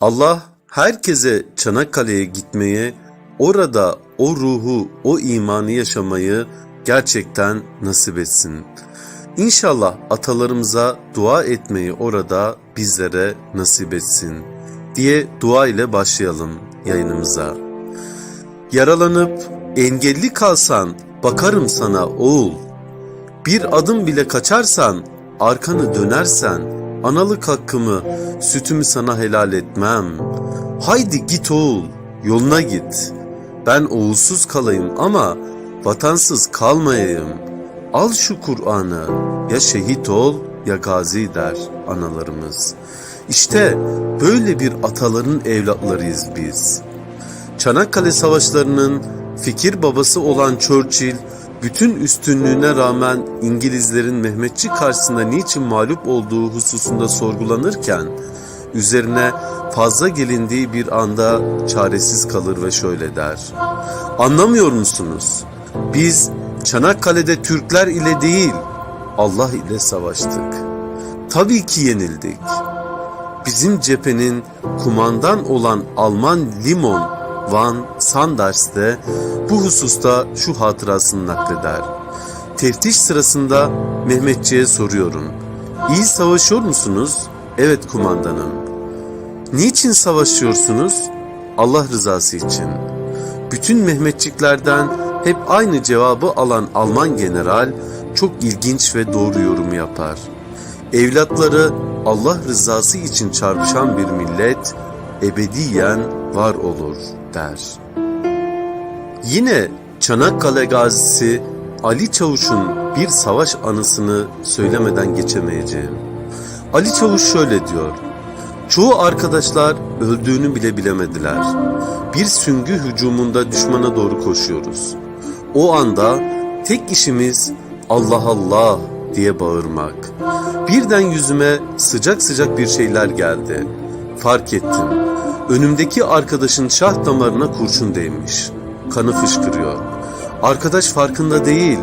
Allah herkese Çanakkale'ye gitmeyi, orada o ruhu, o imanı yaşamayı gerçekten nasip etsin. İnşallah atalarımıza dua etmeyi orada bizlere nasip etsin diye dua ile başlayalım yayınımıza. Yaralanıp engelli kalsan bakarım sana oğul. Bir adım bile kaçarsan, arkanı dönersen, analık hakkımı, sütümü sana helal etmem. Haydi git oğul, yoluna git. Ben oğulsuz kalayım ama vatansız kalmayayım. Al şu Kur'an'ı, ya şehit ol ya gazi der analarımız. İşte böyle bir ataların evlatlarıyız biz. Çanakkale Savaşları'nın fikir babası olan Churchill, bütün üstünlüğüne rağmen İngilizlerin Mehmetçik karşısında niçin mağlup olduğu hususunda sorgulanırken, üzerine fazla gelindiği bir anda çaresiz kalır ve şöyle der. Anlamıyor musunuz? Biz Çanakkale'de Türkler ile değil, Allah ile savaştık. Tabii ki yenildik bizim cephenin kumandan olan Alman Limon Van Sanders de bu hususta şu hatırasını nakleder. Teftiş sırasında Mehmetçiğe soruyorum. İyi savaşıyor musunuz? Evet kumandanım. Niçin savaşıyorsunuz? Allah rızası için. Bütün Mehmetçiklerden hep aynı cevabı alan Alman general çok ilginç ve doğru yorum yapar. Evlatları Allah rızası için çarpışan bir millet ebediyen var olur der. Yine Çanakkale gazisi Ali Çavuş'un bir savaş anısını söylemeden geçemeyeceğim. Ali Çavuş şöyle diyor. Çoğu arkadaşlar öldüğünü bile bilemediler. Bir süngü hücumunda düşmana doğru koşuyoruz. O anda tek işimiz Allah Allah diye bağırmak. Birden yüzüme sıcak sıcak bir şeyler geldi. Fark ettim. Önümdeki arkadaşın şah damarına kurşun değmiş. Kanı fışkırıyor. Arkadaş farkında değil.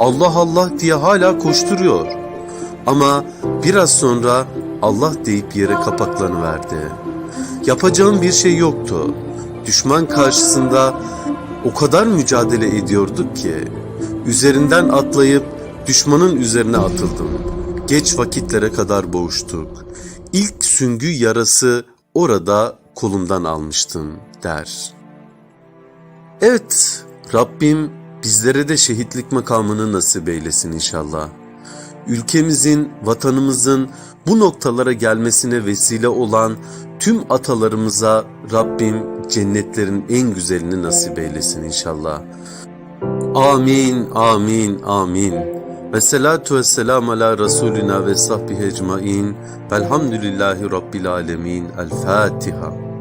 Allah Allah diye hala koşturuyor. Ama biraz sonra Allah deyip yere kapaklanıverdi. Yapacağım bir şey yoktu. Düşman karşısında o kadar mücadele ediyorduk ki üzerinden atlayıp düşmanın üzerine atıldım. Geç vakitlere kadar boğuştuk. İlk süngü yarası orada kolumdan almıştım der. Evet, Rabbim bizlere de şehitlik makamını nasip eylesin inşallah. Ülkemizin, vatanımızın bu noktalara gelmesine vesile olan tüm atalarımıza Rabbim cennetlerin en güzelini nasip eylesin inşallah. Amin, amin, amin. Ve salatu ve selam ala Resulina ve sahbihi ecmain. Velhamdülillahi Rabbil alemin. El Fatiha.